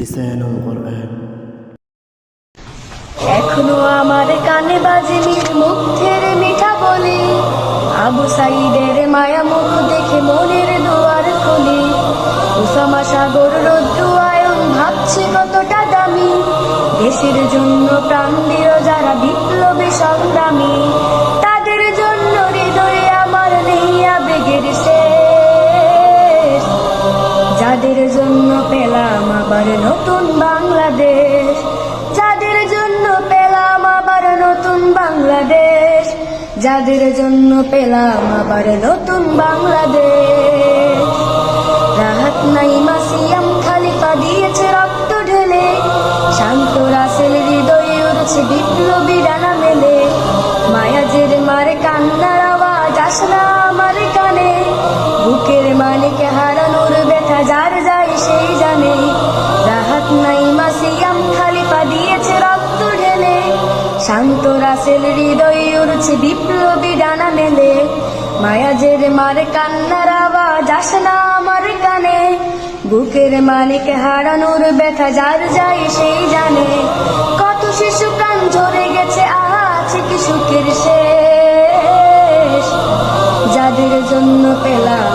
লিসান কোরআন। এখনও আমার কানে বাজে মুখের মিঠা বলি। আবু সাইদের মায়া মুখ দেখে মনের দুয়ার খুলি। উসামা সাগর রোদ্দু আয়ন ভাবছে কতটা দামি। দেশের জন্য প্রাণ দিল যারা বিপ্লবী সংগ্রামী। তাদের জন্য হৃদয়ে আমার নেই আবেগের শেষ। যাদের জন্য পেলাম আবার নতুন বাংলাদেশ। যাদের জন্য পেলাম আবার নতুন বাংলাদেশ। যাদের জন্য পেলাম আবার নতুন বাংলাদেশ। রাহাত নাই মাসিয়াম খালিফা দিয়েছে রক্ত ঢেলে। শান্ত রাসেল হৃদয়ে উড়ছে বিপ্লবী ডানা মেলে। মায়াজের মারে কান্নার আওয়াজ আসনা আমার কানে। বুকের মালিকে হারানোর শান্ত রাসেল হৃদয়ে উড়ছে বিপ্লবী ডানা মেলে। মায়াজের মারে কান্নার আওয়াজ আসনা আমার কানে। বুকের মালিক হারানোর ব্যথা যার যায় সেই জানে। কত শিশু প্রাণ ঝরে গেছে আছে কি সুখের শেষ? যাদের জন্য পেলাম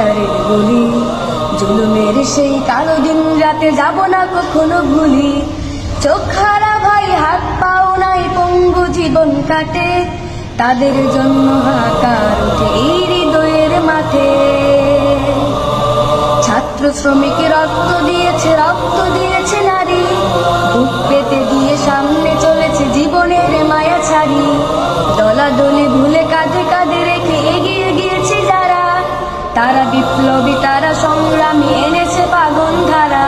স্বৈরাচারের গুলি জুলুমের সেই কালো দিন রাতে যাব না কখনো ভুলি। চোখ হারা ভাই, হাত পাও নাই পঙ্গু জীবন কাটে। তাদের জন্য হাকার উঠে এই হৃদয়ের মাঠে। ছাত্র শ্রমিক রক্ত দিয়েছে রক্ত দিয়েছে নারী। বুক পেতে দিয়ে বিপ্লবী তারা সংগ্রামী এনেছে পাগন ধারা।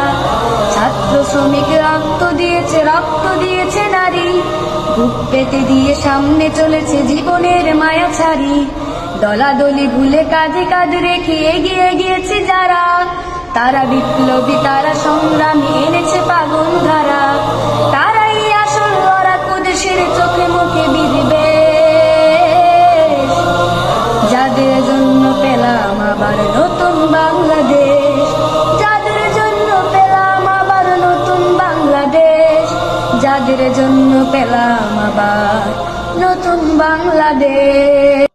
ছাত্র শ্রমিক রক্ত দিয়েছে রক্ত দিয়েছে নারী। বুক পেতে দিয়ে সামনে চলেছে জীবনের মায়া ছাড়ি দলাদলি ভুলে কাঁধে কাঁধ রেখে এগিয়ে গিয়েছে যারা। তারা বিপ্লবী, তারা সংগ্রামী, এনেছে পাগন যাদের জন্য পেলাম আবার। নতুন বাংলাদেশ।